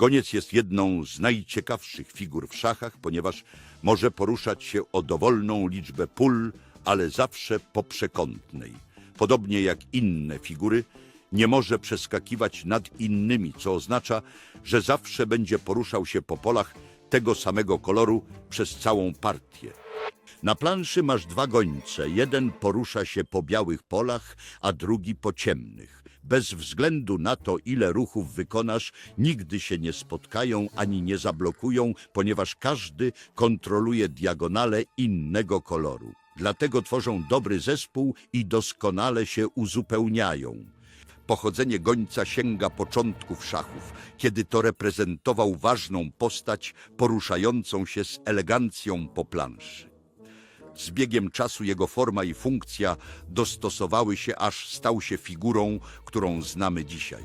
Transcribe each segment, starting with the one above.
Goniec jest jedną z najciekawszych figur w szachach, ponieważ może poruszać się o dowolną liczbę pól, ale zawsze po przekątnej. Podobnie jak inne figury, nie może przeskakiwać nad innymi, co oznacza, że zawsze będzie poruszał się po polach tego samego koloru przez całą partię. Na planszy masz dwa gońce. Jeden porusza się po białych polach, a drugi po ciemnych. Bez względu na to, ile ruchów wykonasz, nigdy się nie spotkają ani nie zablokują, ponieważ każdy kontroluje diagonale innego koloru. Dlatego tworzą dobry zespół i doskonale się uzupełniają. Pochodzenie gońca sięga początków szachów, kiedy to reprezentował ważną postać poruszającą się z elegancją po planszy. Z biegiem czasu jego forma i funkcja dostosowały się, aż stał się figurą, którą znamy dzisiaj.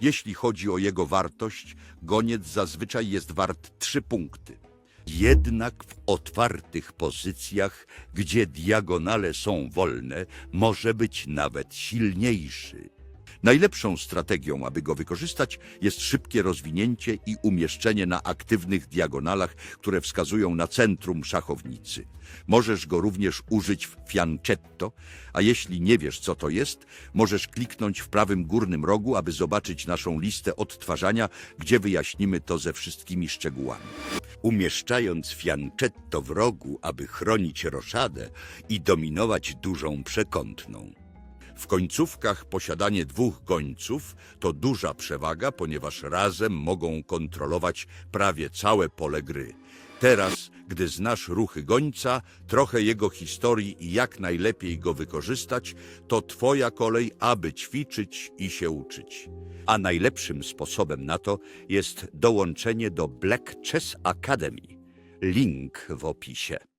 Jeśli chodzi o jego wartość, goniec zazwyczaj jest wart trzy punkty. Jednak w otwartych pozycjach, gdzie diagonale są wolne, może być nawet silniejszy. Najlepszą strategią, aby go wykorzystać, jest szybkie rozwinięcie i umieszczenie na aktywnych diagonalach, które wskazują na centrum szachownicy. Możesz go również użyć w fianchetto, a jeśli nie wiesz, co to jest, możesz kliknąć w prawym górnym rogu, aby zobaczyć naszą listę odtwarzania, gdzie wyjaśnimy to ze wszystkimi szczegółami. Umieszczając fianchetto w rogu, aby chronić roszadę i dominować dużą przekątną. W końcówkach posiadanie dwóch gońców to duża przewaga, ponieważ razem mogą kontrolować prawie całe pole gry. Teraz, gdy znasz ruchy gońca, trochę jego historii i jak najlepiej go wykorzystać, to twoja kolej, aby ćwiczyć i się uczyć. A najlepszym sposobem na to jest dołączenie do Black Chess Academy. Link w opisie.